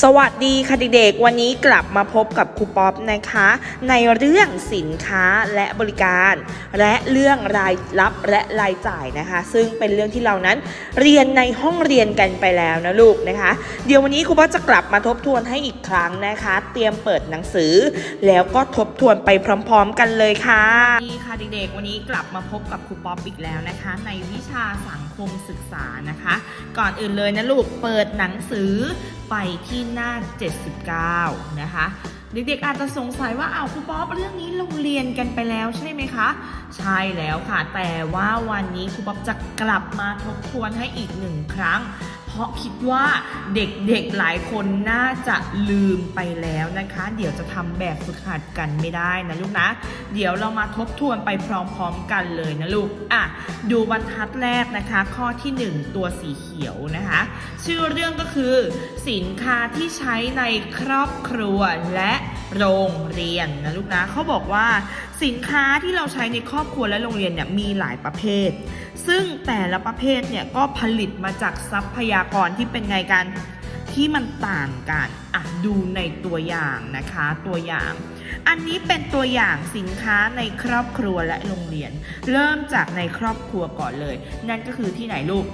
สวัสดีค่ะเด็กๆ วันนี้กลับมาพบกับครูป๊อปนะคะ ในเรื่องสินค้าและบริการ และเรื่องรายรับและรายจ่ายนะคะ ซึ่งเป็นเรื่องที่เรานั้นเรียนในห้องเรียนกันไปแล้วนะลูกนะคะ เดี๋ยววันนี้ครูป๊อปจะกลับมาทบทวนให้อีกครั้งนะคะ เตรียมเปิดหนังสือ แล้วก็ทบทวนไปพร้อมๆ กันเลยค่ะนี่ค่ะเด็กๆ วันนี้กลับมาพบกับครูป๊อปอีกแล้วนะคะ ในวิชาสังคมศึกษานะคะ ก่อนอื่นเลยนะลูกเปิดหนังสือไปที่หน้า 79 นะคะ เด็กๆอาจจะสงสัยว่าเอ้าครูป๊อปเรื่องนี้เราเรียนกันไปแล้วใช่ไหมคะ ใช่แล้วค่ะ แต่ว่าวันนี้ครูป๊อปจะกลับมาทบทวนให้อีกหนึ่งครั้ง เพราะคิดว่าเด็กๆหลายคนน่าจะลืมไปแล้วนะคะ เดี๋ยวจะทำแบบฝึกหัดกันไม่ได้นะลูกนะ เดี๋ยวเรามาทบทวนไปพร้อมๆกันเลยนะลูกอะดูบรรทัดแรกนะคะ ข้อที่ 1 ตัวสีเขียวนะคะ ชื่อเรื่องก็คือ สินค้าที่ใช้ในครอบครัวและโรงเรียนนะลูกนะเขาบอกว่า สินค้าที่เราใช้ในครอบครัวและโรงเรียนเนี่ยมีหลายประเภท ซึ่งแต่ละประเภทเนี่ยก็ผลิตมาจากทรัพยากรที่เป็นไงกันที่มันต่างกันอะดูในตัวอย่างนะคะตัวอย่าง อันนี้เป็นตัวอย่างสินค้าในครอบครัวและโรงเรียน เริ่มจากในครอบครัวก่อนเลย นั่นก็คือที่ไหนลูก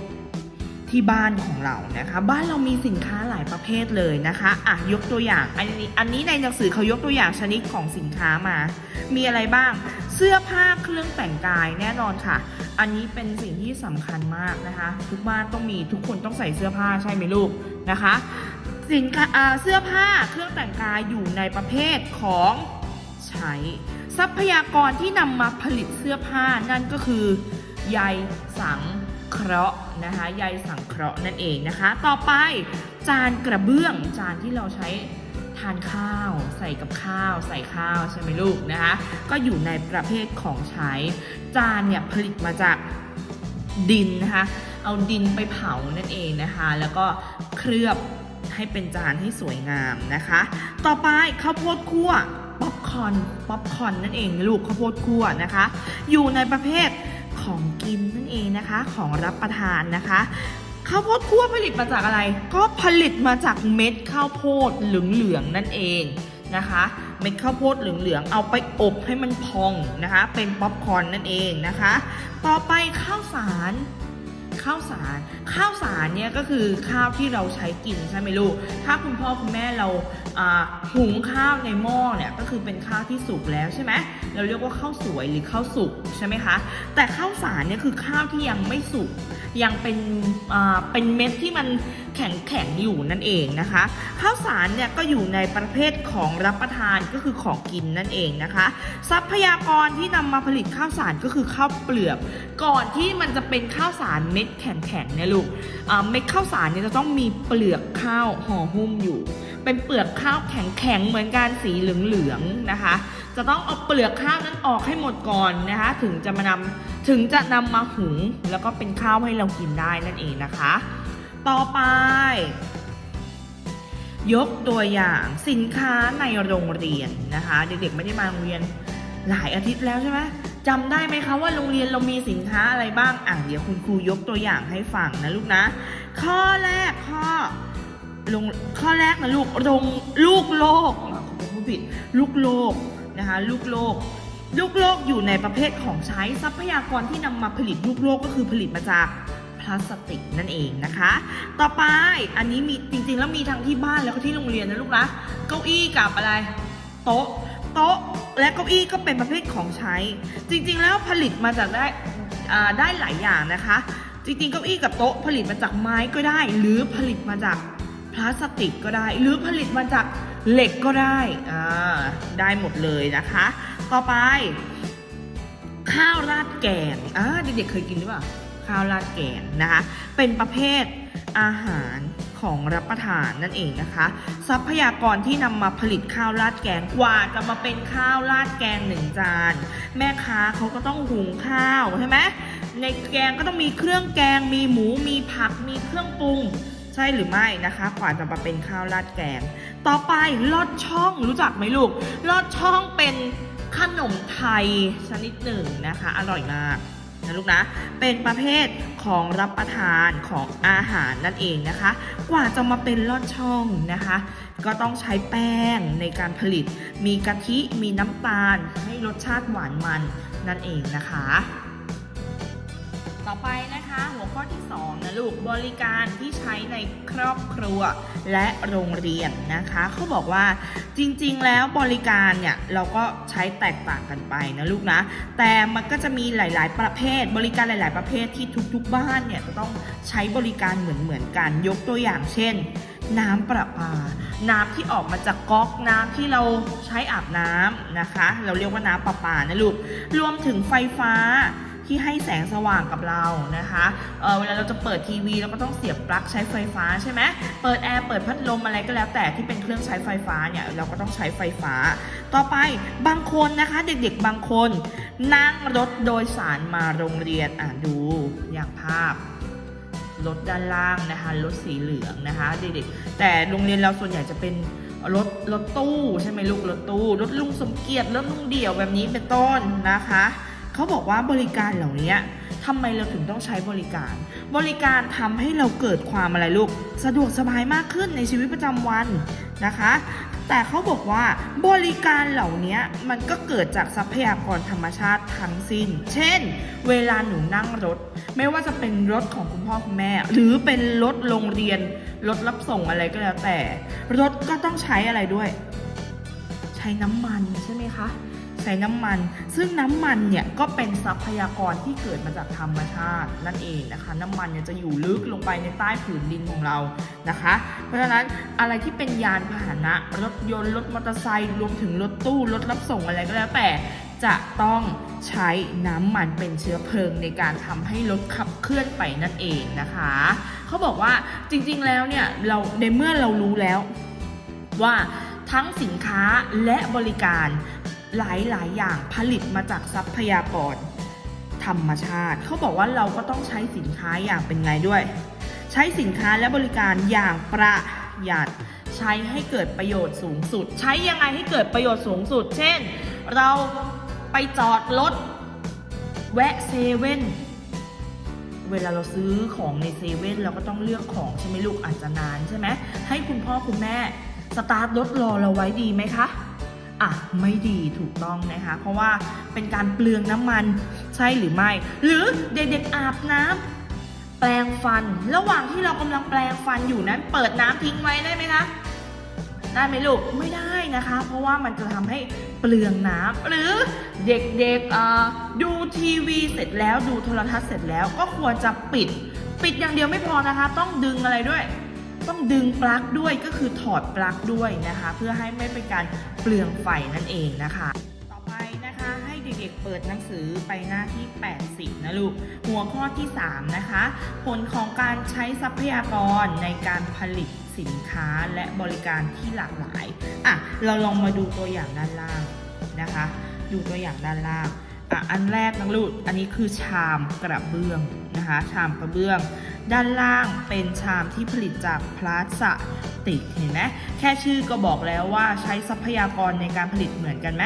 ที่บ้านของเรานะคะ บ้านเรามีสินค้าหลายประเภทเลยนะคะอะยกตัวอย่างอันนี้อันนี้ในหนังสือเขายกตัวอย่างชนิดของสินค้ามา มีอะไรบ้าง เสื้อผ้าเครื่องแต่งกายแน่นอนค่ะ อันนี้เป็นสิ่งที่สำคัญมากนะคะ ทุกบ้านต้องมีทุกคนต้องใส่เสื้อผ้าใช่ไหมลูกนะคะ สินค้าอ่าเสื้อผ้าเครื่องแต่งกายอยู่ในประเภทของใช้ทรัพยากรที่นำมาผลิตเสื้อผ้านั่นก็คือ ใยสังเคราะห์ นะคะใยสังเคราะห์นั่นเองนะคะ ต่อไปจานกระเบื้องจานที่เราใช้ทานข้าวใส่กับข้าวใส่ข้าวใช่ไหมลูกนะคะก็อยู่ในประเภทของใช้ จานเนี่ยผลิตมาจากดินนะคะเอาดินไปเผานั่นเองนะคะ แล้วก็เคลือบให้เป็นจานที่สวยงามนะคะ ต่อไปข้าวโพดคั่วป๊อปคอนป๊อปคอนนั่นเองลูกข้าวโพดคั่วนะคะ อยู่ในประเภท ของกินนั่นเองนะคะ ของรับประทานนะคะข้าวโพดคั่วผลิตมาจากอะไร ก็ผลิตมาจากเม็ดข้าวโพดเหลืองๆนั่นเองนะคะ เม็ดข้าวโพดเหลืองๆเอาไปอบให้มันพองนะคะ เป็นป๊อปคอร์นนั่นเองนะคะ ต่อไปข้าวสาร ข้าวสาร ข้าวสารเนี่ยก็คือข้าวที่เราใช้กินใช่ไหมลูก ถ้าคุณพ่อคุณแม่เราหุงข้าวในหม้อเนี่ยก็คือเป็นข้าวที่สุกแล้วใช่ไหมเราเรียกว่าข้าวสวยหรือข้าวสุกใช่ไหมคะ แต่ข้าวสารเนี่ยคือข้าวที่ยังไม่สุกยังเป็นเป็นเม็ดที่มัน แข็งแข็งๆอยู่นั่นเองนะคะข้าวสารเนี่ยก็อยู่ในประเภทของรับประทานก็คือของกินนั่นเองนะคะ ทรัพยากรที่นำมาผลิตข้าวสารก็คือข้าวเปลือกก่อนที่มันจะเป็นข้าวสารเม็ดแข็งๆเนี่ยลูกเม็ดข้าวสารเนี่ยจะต้องมีเปลือกข้าวห่อหุ้มอยู่ เป็นเปลือกข้าวแข็งๆเหมือนกันสีเหลืองๆนะคะ จะต้องเอาเปลือกข้าวนั้นออกให้หมดก่อนนะคะถึงจะมานำถึงจะนำมาหุงแล้วก็เป็นข้าวให้เรากินได้นั่นเองนะคะ ต่อไป ยกตัวอย่างสินค้าในโรงเรียนนะคะ เด็กๆไม่ได้มาโรงเรียนหลายอาทิตย์แล้วใช่ไหมจำได้ไหมคะว่าโรงเรียนเรามีสินค้าอะไรบ้างอะเดี๋ยวคุณครูยกตัวอย่างให้ฟังนะลูกนะ ข้อแรกข้อลงข้อแรกนะลูกลงลูกโลกอะขอพูดผิดลูกโลกนะคะลูกโลก ลูกโลกอยู่ในประเภทของใช้ทรัพยากรที่นำมาผลิตลูกโลกก็คือผลิตมาจาก ลาสติกนั่นเองนะคะ ต่อไปอันนี้มีจริงๆ แล้วมีทั้งที่บ้านแล้วก็ที่โรงเรียนนะลูกนะเก้าอี้กับอะไร โต๊ะโต๊ะและเก้าอี้ก็เป็นประเภทของใช้ จริงๆ แล้วผลิตมาจากได้ได้หลายอย่างนะคะ จริงๆ เก้าอี้กับโต๊ะผลิตมาจากไม้ก็ได้ หรือผลิตมาจากพลาสติกก็ได้ หรือผลิตมาจากเหล็กก็ได้อ่าได้หมดเลยนะคะ ต่อไป ข้าวราดแกงอ่าเด็กๆเคยกินหรือเปล่า ข้าวราดแกงนะคะ เป็นประเภทอาหารของรับประทานนั่นเองนะคะ ทรัพยากรที่นำมาผลิตข้าวราดแกงกว่าจะมาเป็นข้าวราดแกงหนึ่งจาน แม่ค้าเขาก็ต้องหุงข้าวใช่ไหมในแกงก็ต้องมีเครื่องแกง มีหมู มีผัก มีเครื่องปรุง ใช่หรือไม่นะคะ กว่าจะมาเป็นข้าวราดแกง ต่อไปลอดช่องรู้จักไหมลูกลอดช่องเป็นขนมไทยชนิดหนึ่งนะคะ อร่อยมาก นะลูกนะ เป็นประเภทของรับประทานของอาหารนั่นเองนะคะ กว่าจะมาเป็นลอดช่องนะคะ ก็ต้องใช้แป้งในการผลิต มีกะทิมีน้ำตาลให้รสชาติหวานมันนั่นเองนะคะ ต่อไปนะ ข้อที่2นะลูกบริการที่ใช้ในครอบครัวและโรงเรียนนะคะเขาบอกว่าจริงๆ แล้วบริการเนี่ยเราก็ใช้แตกต่างกันไปนะลูกนะ แต่มันก็จะมีหลายๆ ประเภท บริการหลาย ๆ ประเภทที่ทุกๆ บ้านเนี่ยจะต้องใช้บริการเหมือนๆกันยกตัวอย่างเช่น น้ำประปา น้ำที่ออกมาจากก๊อกน้ำที่เราใช้อาบน้ำนะคะ เราเรียกว่าน้ำประปานะลูกรวมถึงไฟฟ้า ที่ให้แสงสว่างกับเรานะคะเเวลาเราจะเปิดทีวีเราก็ต้องเสียบปลั๊กใช้ไฟฟ้าใช่ไหมเปิดแอร์เปิดพัดลมอะไรก็แล้วแต่ที่เป็นเครื่องใช้ไฟฟ้าเนี่ยเราก็ต้องใช้ไฟฟ้า ต่อไปบางคนนะคะเด็กๆบางคนนั่งรถโดยสารมาโรงเรียนอะดูอย่างภาพรถด้านล่างนะคะรถสีเหลืองนะคะเด็กๆแต่โรงเรียนเราส่วนใหญ่จะเป็นรถรถตู้ใช่ไหมลูกรถตู้รถลุงสมเกียรติรถลุงเดี่ยวแบบนี้เป็นต้นนะคะ เขาบอกว่าบริการเหล่านี้ทำไมเราถึงต้องใช้บริการ บริการทำให้เราเกิดความอะไรลูก สะดวกสบายมากขึ้นในชีวิตประจำวันนะคะ แต่เขาบอกว่าบริการเหล่านี้มันก็เกิดจากทรัพยากรธรรมชาติทั้งสิ้น เช่น เวลาหนูนั่งรถ ไม่ว่าจะเป็นรถของคุณพ่อคุณแม่ หรือเป็นรถโรงเรียน รถรับส่งอะไรก็แล้วแต่ รถก็ต้องใช้อะไรด้วย ใช้น้ำมันใช่ไหมคะ ใช้น้ำมัน ซึ่งน้ำมันเนี่ยก็เป็นทรัพยากรที่เกิดมาจากธรรมชาตินั่นเองนะคะ น้ำมันเนี่ยจะอยู่ลึกลงไปในใต้ผืนดินของเรานะคะ เพราะฉะนั้นอะไรที่เป็นยานพาหนะรถยนต์รถมอเตอร์ไซค์รวมถึงรถตู้รถรับส่งอะไรก็แล้วแต่จะต้องใช้น้ำมันเป็นเชื้อเพลิงในการทำให้รถขับเคลื่อนไปนั่นเองนะคะ เขาบอกว่าจริงๆแล้วเนี่ยเราในเมื่อเรารู้แล้วว่าทั้งสินค้าและบริการ หลายๆอย่างผลิตมาจากทรัพยากร ธรรมชาติ เขาบอกว่าเราก็ต้องใช้สินค้าอย่างเป็นไงด้วย ใช้สินค้าและบริการอย่างประหยัดใช้ให้เกิดประโยชน์สูงสุด ใช้ยังไงให้เกิดประโยชน์สูงสุด เช่น เราไปจอดรถแวะเซเว่นเวลาเราซื้อของในเซเว่นเราก็ต้องเลือกของใช่ไหมลูกอาจจะนานใช่ไหมให้คุณพ่อคุณแม่สตาร์ทรถรอเราไว้ดีไหมคะ อะไม่ดีถูกต้องนะคะ เพราะว่าเป็นการเปลืองน้ำมันใช่หรือไม่ หรือเด็กๆอาบน้ำแปรงฟัน ระหว่างที่เรากำลังแปรงฟันอยู่นั้น เปิดน้ำทิ้งไว้ได้ไหมคะได้ไหมลูกไม่ได้นะคะ เพราะว่ามันจะทำให้เปลืองน้ำหรือเด็กๆดูทีวีเสร็จแล้วดูโทรทัศน์เสร็จแล้วก็ควรจะปิด ปิดอย่างเดียวไม่พอนะคะ ต้องดึงอะไรด้วย ต้องดึงปลั๊กด้วยก็คือถอดปลั๊กด้วยนะคะ เพื่อให้ไม่เป็นการเปลืองไฟนั่นเองนะคะ ต่อไปนะคะให้เด็กๆเปิดหนังสือไปหน้าที่ 80 นะลูก หัวข้อที่ 3 นะคะ ผลของการใช้ทรัพยากรในการผลิตสินค้าและบริการที่หลากหลายอะเราลองมาดูตัวอย่างด้านล่างนะคะ ดูตัวอย่างด้านล่างอะอันแรกนะลูกอันนี้คือชามกระเบื้องนะคะ ชามกระเบื้อง ด้านล่างเป็นชามที่ผลิตจากพลาสติกเห็นไหมแค่ชื่อก็บอกแล้วว่าใช้ทรัพยากรในการผลิตเหมือนกันไหม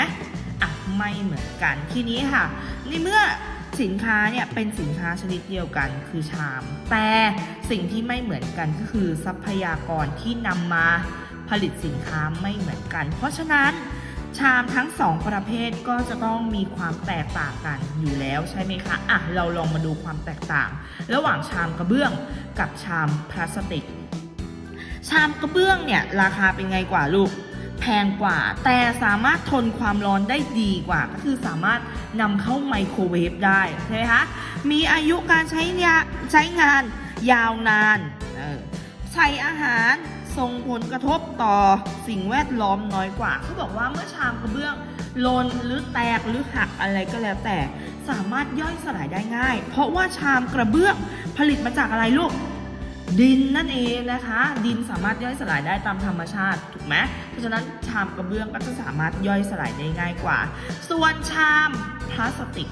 อะไม่เหมือนกันทีนี้ค่ะในเมื่อสินค้าเนี่ยเป็นสินค้าชนิดเดียวกันคือชาม แต่สิ่งที่ไม่เหมือนกันก็คือทรัพยากรที่นำมาผลิตสินค้าไม่เหมือนกัน เพราะฉะนั้น ชามทั้งสองประเภทก็จะต้องมีความแตกต่างกันอยู่แล้วใช่ไหมคะอะเราลองมาดูความแตกต่าง ระหว่างชามกระเบื้องกับชามพลาสติก ชามกระเบื้องเนี่ยราคาเป็นไงกว่าลูกแพงกว่า แต่สามารถทนความร้อนได้ดีกว่า ก็คือสามารถนำเข้าไมโครเวฟได้ใช่ไหมคะมีอายุการใช้ยาใช้งานยาวนานออใส่อาหาร ส่งผลกระทบต่อสิ่งแวดล้อมน้อยกว่าเขาบอกว่าเมื่อชามกระเบื้องลนหรือแตกหรือหักอะไรก็แล้วแต่ สามารถย่อยสลายได้ง่าย เพราะว่าชามกระเบื้องผลิตมาจากอะไรลูกดินนั่นเองนะคะ ดินสามารถย่อยสลายได้ตามธรรมชาติถูกไหมเพราะฉะนั้นชามกระเบื้องก็จะสามารถย่อยสลายได้ง่ายกว่า ส่วนชามพลาสติก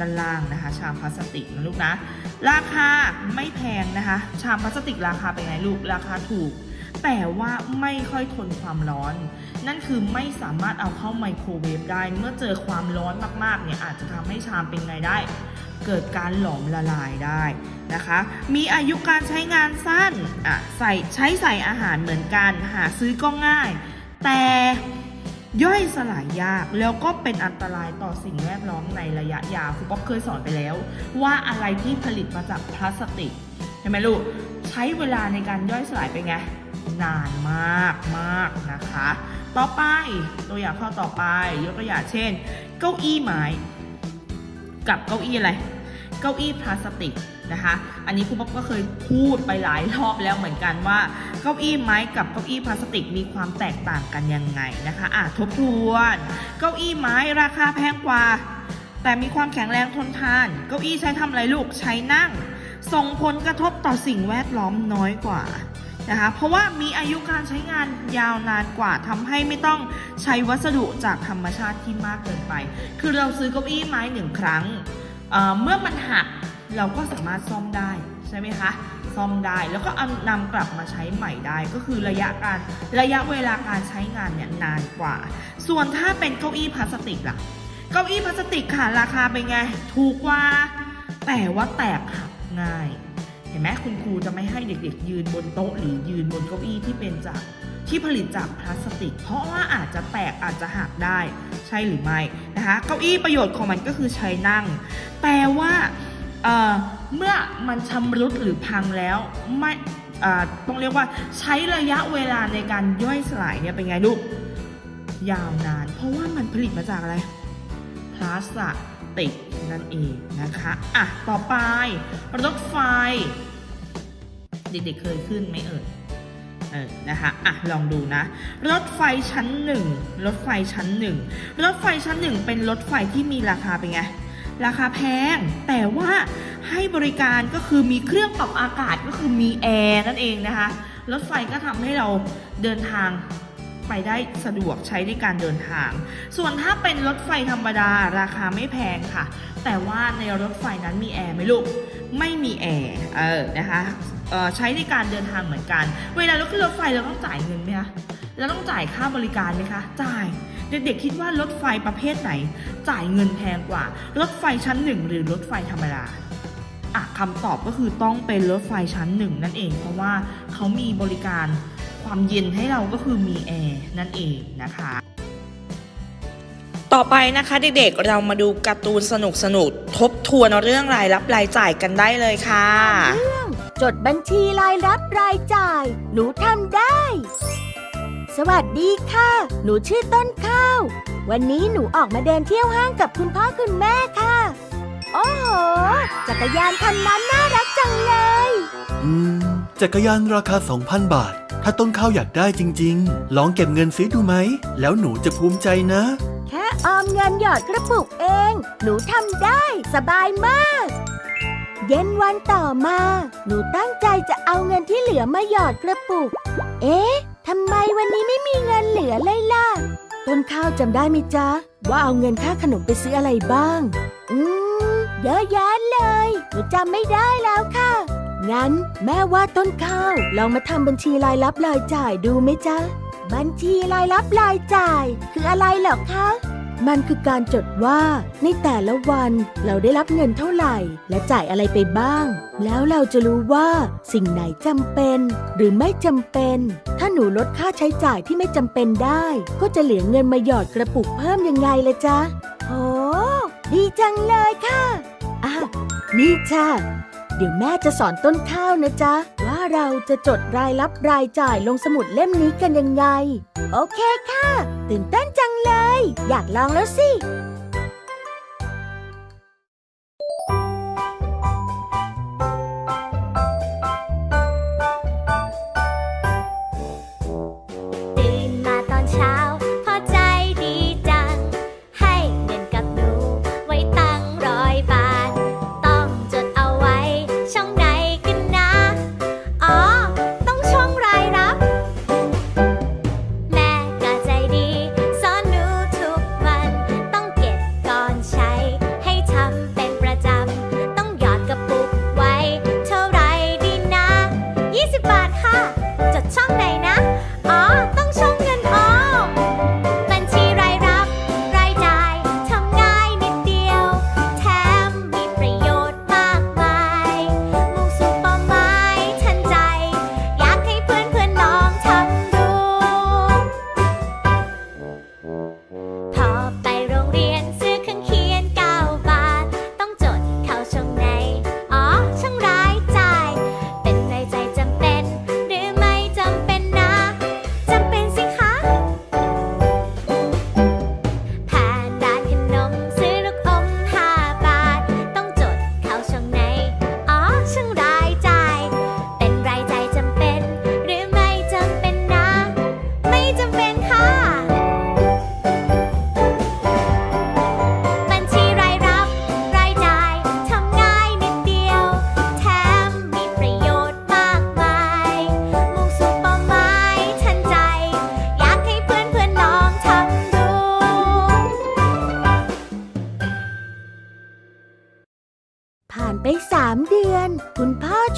ด้านล่างนะคะ ชามพลาสติกนะลูกนะ ราคาไม่แพงนะคะ ชามพลาสติกราคาเป็นไงลูกราคาถูก แต่ว่าไม่ค่อยทนความร้อน นั่นคือไม่สามารถเอาเข้าไมโครเวฟได้ เมื่อเจอความร้อนมากๆเนี่ยอาจจะทำให้ชามเป็นไงได้ เกิดการหลอมละลายได้นะคะ มีอายุการใช้งานสั้นอะใส่ใช้ใส่อาหารเหมือนกัน หาซื้อก็ง่าย แต่ ย่อยสลายยากแล้วก็เป็นอันตรายต่อสิ่งแวดล้อมในระยะยาวครูป๊อปเคยสอนไปแล้ว ว่าอะไรที่ผลิตมาจากพลาสติกใช่ไหมลูกใช้เวลาในการย่อยสลายไปไงนานมากมากนะคะ ต่อไปตัวอย่างข้อต่อไปยกตัวอย่างเช่น เก้าอี้ไม้กับเก้าอี้อะไร เก้าอี้พลาสติก นะคะ อันนี้ครูป๊อปก็เคยพูดไปหลายรอบแล้วเหมือนกันว่าเก้าอี้ไม้กับเก้าอี้พลาสติกมีความแตกต่างกันยังไงนะคะอะทบทวนเก้าอี้ไม้ราคาแพงกว่า แต่มีความแข็งแรงทนทาน เก้าอี้ใช้ทำอะไรลูกใช้นั่ง ส่งผลกระทบต่อสิ่งแวดล้อมน้อยกว่านะคะเพราะว่ามีอายุการใช้งานยาวนานกว่าทำให้ไม่ต้องใช้วัสดุจากธรรมชาติที่มากเกินไป คือเราซื้อเก้าอี้ไม้หนึ่งครั้งเเมื่อมันหัก เราก็สามารถซ่อมได้ใช่ไหมคะ ซ่อมได้แล้วก็เอานำกลับมาใช้ใหม่ได้ ก็คือระยะการระยะเวลาการใช้งานเนี่ยนานกว่า ส่วนถ้าเป็นเก้าอี้พลาสติกล่ะ เก้าอี้พลาสติกค่ะราคาเป็นไง ถูกกว่า แต่ว่าแตกหักง่าย เห็นไหมคุณครูจะไม่ให้เด็กๆ ยืนบนโต๊ะหรือยืนบนเก้าอี้ที่เป็นจากที่ผลิตจากพลาสติก เพราะว่าอาจจะแตกอาจจะหักได้ ใช่หรือไม่นะคะ เก้าอี้ประโยชน์ของมันก็คือใช้นั่ง แต่ว่า เมื่อมันชำรุดหรือพังแล้วไม่ต้องเรียกว่าใช้ระยะเวลาในการย่อยสลายเนี่ยเป็นไงลูก ยาวนาน เพราะว่ามันผลิตมาจากอะไรพลาสติกนั่นเองนะคะอะต่อไป รถไฟ เด็กๆเคยขึ้นไหมเอ่ยเออนะคะอะลองดูนะ รถไฟชั้นหนึ่งรถไฟชั้นหนึ่งรถไฟชั้นหนึ่งเป็นรถไฟที่มีราคาเป็นไง ราคาแพง แต่ว่าให้บริการก็คือมีเครื่องปรับอากาศก็คือมีแอร์นั่นเองนะคะ รถไฟก็ทำให้เราเดินทางไปได้สะดวกใช้ในการเดินทาง ส่วนถ้าเป็นรถไฟธรรมดาราคาไม่แพงค่ะ แต่ว่าในรถไฟนั้นมีแอร์ไหมลูก ไม่มีแอร์ เออ นะคะใช้ในการเดินทางเหมือนกัน เวลาเราขึ้นรถไฟเราต้องจ่ายเงินไหมคะ เราต้องจ่ายค่าบริการไหมคะ จ่าย เด็กๆคิดว่ารถไฟประเภทไหน จ่ายเงินแพงกว่า รถไฟชั้นหนึ่งหรือรถไฟธรรมดาอะคำตอบก็คือต้องเป็นรถไฟชั้นหนึ่งนั่นเอง เพราะว่าเขามีบริการความเย็นให้เราก็คือมีแอร์นั่นเองนะคะ ต่อไปนะคะเด็กๆเรามาดูการ์ตูนสนุกๆทบทวนเรื่องรายรับรายจ่ายกันได้เลยค่ะ จดบัญชีรายรับรายจ่าย หนูทำได้ สวัสดีค่ะ หนูชื่อต้นข้าว วันนี้หนูออกมาเดินเที่ยวห้างกับคุณพ่อคุณแม่ค่ะ โอ้โห จักรยานคันนั้นน่ารักจังเลย อืม จักรยานราคา 2,000 บาท ถ้าต้นข้าวอยากได้จริง ๆ ลองเก็บเงินซื้อดูไหม แล้วหนูจะภูมิใจนะ แค่ออมเงินหยอดกระปุกเอง หนูทำได้สบายมาก เย็นวันต่อมา หนูตั้งใจจะเอาเงินที่เหลือมาหยอดกระปุก เอ๊ะ ทำไมวันนี้ไม่มีเงินเหลือเลยล่ะ ต้นข้าวจำได้ไหมจ๊ะ ว่าเอาเงินค่าขนมไปซื้ออะไรบ้าง อืม เยอะแยะเลยหนูจำไม่ได้แล้วค่ะ งั้นแม่ว่าต้นข้าวลองมาทำบัญชีรายรับรายจ่ายดูไหมจ๊ะ บัญชีรายรับรายจ่าย คืออะไรเหรอคะ มันคือการจดว่าในแต่ละวันเราได้รับเงินเท่าไหร่ และจ่ายอะไรไปบ้าง แล้วเราจะรู้ว่าสิ่งไหนจำเป็น หรือไม่จำเป็น ถ้าหนูลดค่าใช้จ่ายที่ไม่จำเป็นได้ ก็จะเหลือเงินมาหยอดกระปุกเพิ่มยังไงละจ๊ะโอ้ดีจังเลยค่ะอะนี่จ้า เดี๋ยวแม่จะสอนต้นข้าวนะจ๊ะ ว่าเราจะจดรายรับรายจ่ายลงสมุดเล่มนี้กันยังไง โอเคค่ะ ตื่นเต้นจังเลย อยากลองแล้วสิ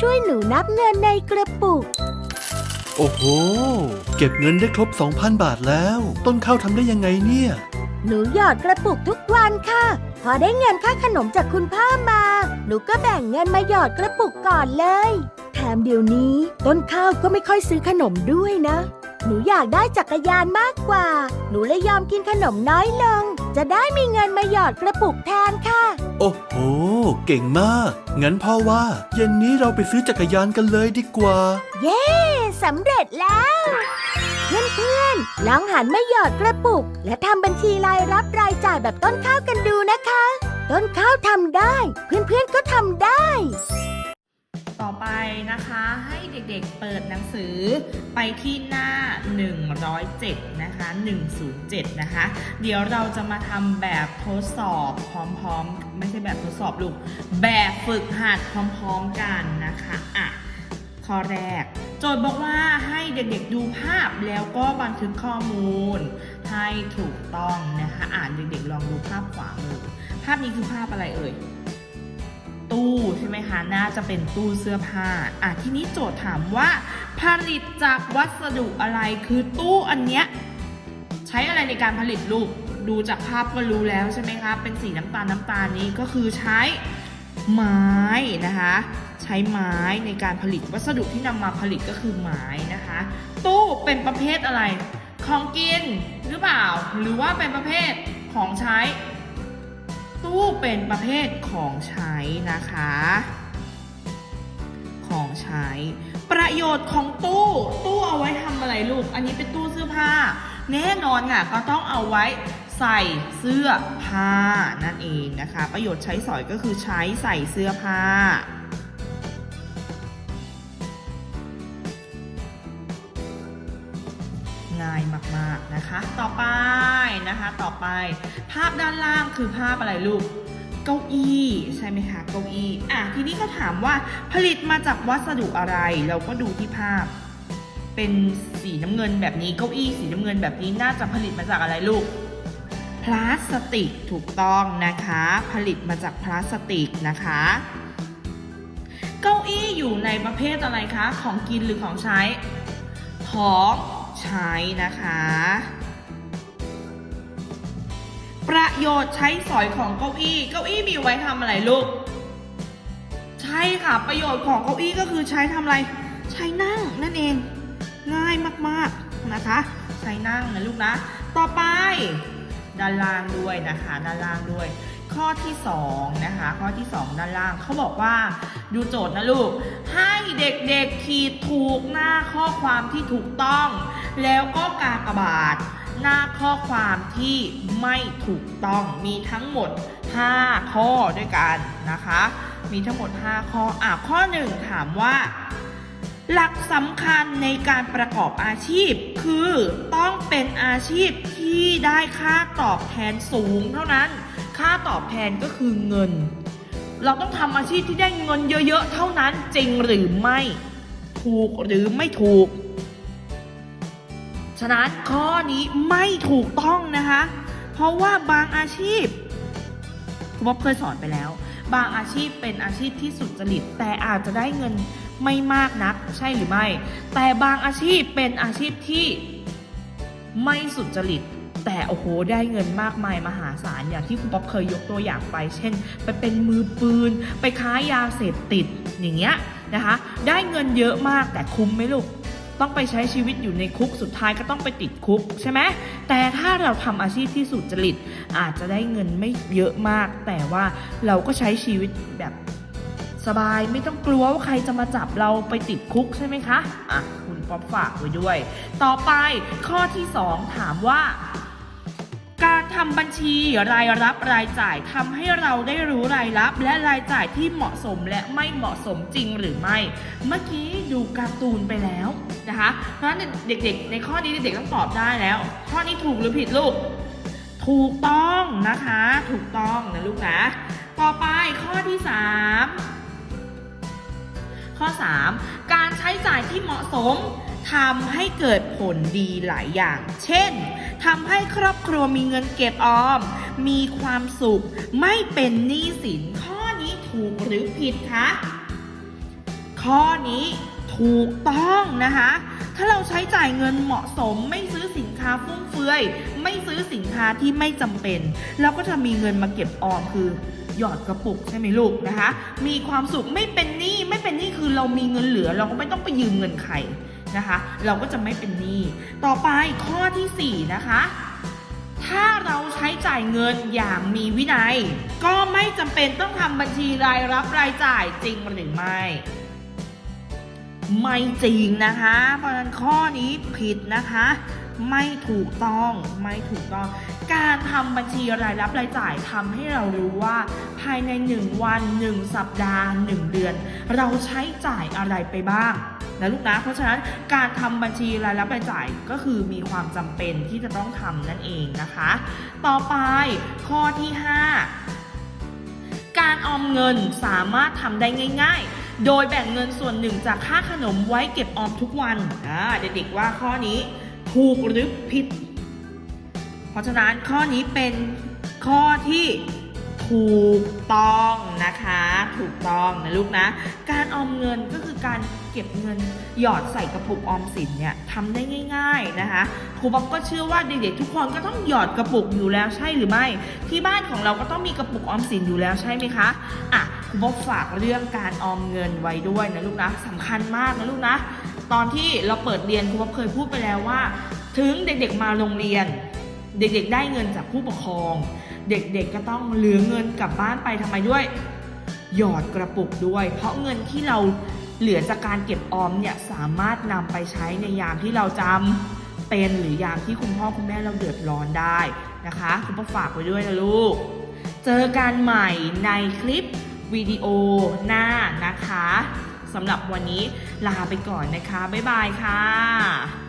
ช่วยหนูนับเงินในกระปุก โอ้โห เก็บเงินได้ครบ 2,000 บาทแล้ว ต้นข้าวทำได้ยังไงเนี่ย หนูหยอดกระปุกทุกวันค่ะ พอได้เงินค่าขนมจากคุณพ่อมา หนูก็แบ่งเงินมาหยอดกระปุกก่อนเลย แถมเดี๋ยวนี้ ต้นข้าวก็ไม่ค่อยซื้อขนมด้วยนะ หนูอยากได้จักรยานมากกว่า หนูเลยยอมกินขนมน้อยลง จะได้มีเงินมาหยอดกระปุกแทนค่ะ โอ้โห เก่งมาก งั้นพ่อว่า เย็นนี้เราไปซื้อจักรยานกันเลยดีกว่า เย้สำเร็จแล้ว เพื่อนๆ ลองหันมาหยอดกระปุก และทำบัญชีรายรับรายจ่ายแบบต้นข้าวกันดูนะคะ ต้นข้าวทำได้ เพื่อนๆก็ทำได้ต่อ ไปนะคะ ให้เด็กๆเปิดหนังสือไปที่หน้า 107 นะคะ 107 นะคะ เดี๋ยวเราจะมาทำแบบทดสอบพร้อมๆ ไม่ใช่แบบทดสอบลูก แบบฝึกหัดพร้อมๆกันนะคะอะข้อแรก โจทย์บอกว่าให้เด็กๆดูภาพแล้วก็บันทึกข้อมูล ให้ถูกต้องนะคะ อ่านเด็กๆลองดูภาพขวามือภาพนี้คือภาพอะไรเอ่ย ตู้ใช่ไหมคะ น่าจะเป็นตู้เสื้อผ้า อะทีนี้โจทย์ถามว่า ผลิตจากวัสดุอะไร คือตู้อันเนี้ยใช้อะไรในการผลิตลูก ดูจากภาพก็รู้แล้วใช่ไหมคะ เป็นสีน้ำตาลน้ำตาลนี้ก็คือใช้ไม้นะคะ ใช้ไม้ในการผลิตวัสดุที่นำมาผลิตก็คือไม้นะคะ ตู้เป็นประเภทอะไร ของกินหรือเปล่า หรือว่าเป็นประเภทของใช้ ตู้เป็นประเภทของใช้นะคะ ของใช้ ประโยชน์ของตู้ ตู้เอาไว้ทำอะไรลูก อันนี้เป็นตู้เสื้อผ้า แน่นอนค่ะก็ต้องเอาไว้ใส่เสื้อผ้านั่นเองนะคะ ประโยชน์ใช้สอยก็คือใช้ใส่เสื้อผ้า ง่ายมากๆนะคะ ต่อไปนะคะต่อไป ภาพด้านล่างคือภาพอะไรลูกเก้าอี้ใช่ไหมคะเก้าอี้อะทีนี้ก็ถามว่าผลิตมาจากวัสดุอะไร เราก็ดูที่ภาพ เป็นสีน้ำเงินแบบนี้เก้าอี้สีน้ำเงินแบบนี้น่าจะผลิตมาจากอะไรลูกพลาสติกถูกต้องนะคะ ผลิตมาจากพลาสติกนะคะ เก้าอี้อยู่ในประเภทอะไรคะ ของกินหรือของใช้ ของ ใช้นะคะ ประโยชน์ใช้สอยของเก้าอี้ เก้าอี้มีไว้ทำอะไรลูก ใช่ค่ะ ประโยชน์ของเก้าอี้ก็คือใช้ทำอะไร ใช้นั่งนั่นเอง ง่ายมากๆนะคะ ใช้นั่งนะลูกนะ ต่อไป ด้านล่างด้วยนะคะ ด้านล่างด้วยข้อที่2นะคะข้อที่ 2 ด้านล่างเขาบอกว่าดูโจทย์นะลูก ให้เด็กๆขีดถูกหน้าข้อความที่ถูกต้อง แล้วก็กากบาท หน้าข้อความที่ไม่ถูกต้องมีทั้งหมด 5 ข้อด้วยกันนะคะ มีทั้งหมด 5 ข้ออะข้อ 1 ถามว่า หลักสำคัญในการประกอบอาชีพ คือต้องเป็นอาชีพที่ได้ค่าตอบแทนสูงเท่านั้น ค่าตอบแทนก็คือเงิน เราต้องทำอาชีพที่ได้เงินเยอะๆ เท่านั้นจริงหรือไม่ ถูกหรือไม่ถูก ฉะนั้นข้อนี้ไม่ถูกต้องนะคะ เพราะว่าบางอาชีพคุณบ๊อบเคยสอนไปแล้ว บางอาชีพเป็นอาชีพที่สุจริต แต่อาจจะได้เงินไม่มากนัก ใช่หรือไม่ แต่บางอาชีพเป็นอาชีพที่ไม่สุจริต แต่โอ้โหได้เงินมากมายมหาศาลอย่างที่คุณป๊อปเคยยกตัวอย่างไป เช่น ไปเป็นมือปืน ไปค้ายาเสพติดอย่างเงี้ยนะคะ ได้เงินเยอะมากแต่คุ้มไหมลูก ต้องไปใช้ชีวิตอยู่ในคุกสุดท้ายก็ต้องไปติดคุกใช่ไหมแต่ถ้าเราทำอาชีพที่สุจริต อาจจะได้เงินไม่เยอะมาก แต่ว่าเราก็ใช้ชีวิตแบบสบายไม่ต้องกลัวว่าใครจะมาจับเราไปติดคุกใช่ไหมคะอะคุณป๊อปฝากไว้ด้วย ต่อไปข้อที่ 2 ถามว่า ทำบัญชีรายรับรายจ่ายทำให้เราได้รู้รายรับ และรายจ่ายที่เหมาะสมและไม่เหมาะสมจริงหรือไม่ เมื่อกี้ดูการ์ตูนไปแล้วนะคะ เพราะฉะนั้นเด็กๆ ในข้อนี้เด็กๆต้องตอบได้แล้ว ข้อนี้ถูกหรือผิดลูก ถูกต้องนะคะ ถูกต้องนะลูกนะ ต่อไปข้อที่3ข้อ 3 การใช้จ่ายที่เหมาะสม ทำให้เกิดผลดีหลายอย่าง เช่นทำให้ครอบครัวมีเงินเก็บออม มีความสุข ไม่เป็นหนี้สิน ข้อนี้ถูกหรือผิดคะ ข้อนี้ถูกต้องนะคะ ถ้าเราใช้จ่ายเงินเหมาะสม ไม่ซื้อสินค้าฟุ่มเฟือย ไม่ซื้อสินค้าที่ไม่จำเป็น เราก็จะมีเงินมาเก็บออมคือหยอดกระปุกใช่ไหมลูกนะคะ มีความสุขไม่เป็นหนี้ไม่เป็นหนี้คือเรามีเงินเหลือ เราก็ไม่ต้องไปยืมเงินใคร นะคะ เราก็จะไม่เป็นหนี้ ต่อไปข้อทีสี่ 4 นะคะ ถ้าเราใช้จ่ายเงินอย่างมีวินัย ก็ไม่จำเป็นต้องทำบัญชีรายรับรายจ่ายจริงหรือไม่ไม่จริงนะคะ เพราะฉะนั้นข้อนี้ผิดนะคะ ไม่ถูกต้องไม่ถูกต้อง การทำบัญชีรายรับรายจ่ายทำให้เรารู้ว่าภายใน 1 วัน 1 สัปดาห์ 1 เดือน เราใช้จ่ายอะไรไปบ้าง นะลูกนะ เพราะฉะนั้นการทำบัญชีรายรับรายจ่ายก็คือมีความจำเป็นที่จะต้องทำนั่นเองนะคะ ต่อไปข้อที่ 5 การออมเงินสามารถทำได้ง่าย ๆ โดยแบ่งเงินส่วนหนึ่งจากค่าขนมไว้เก็บออมทุกวันอ่าเด็กๆว่าข้อนี้ถูกหรือผิด เพราะฉะนั้นข้อนี้เป็นข้อที่ถูกต้องนะคะ ถูกต้องนะลูกนะ การออมเงินก็คือการ ก็บเงินหยอดใส่กระปุกออมสินเนี่ยทำได้ง่าย ๆนะคะครูบ๊อบก็เชื่อว่าเด็กๆทุกคนก็ต้องหยอดกระปุกอยู่แล้วใช่หรือไม่ ที่บ้านของเราก็ต้องมีกระปุกออมสินอยู่แล้วใช่ไหมคะอะครูบ๊อบฝากเรื่องการออมเงินไว้ด้วยนะลูกนะสำคัญมากนะลูกนะ ตอนที่เราเปิดเรียนครูบ๊อบเคยพูดไปแล้วว่า ถึงเด็กๆมาโรงเรียน เด็กๆ ได้เงินจากผู้ปกครอง เด็กๆก็ต้องเหลือเงินกลับบ้านไปทำไมด้วยหยอดกระปุกด้วย เพราะเงินที่เรา เหลือจากการเก็บออมเนี่ยสามารถนำไปใช้ในยามที่เราจำเป็นหรือยามที่คุณพ่อคุณแม่เราเดือดร้อนได้นะคะ คุณพ่อฝากไว้ด้วยนะลูก เจอกันใหม่ในคลิปวิดีโอหน้านะคะสำหรับวันนี้ลาไปก่อนนะคะ บ๊ายบายค่ะ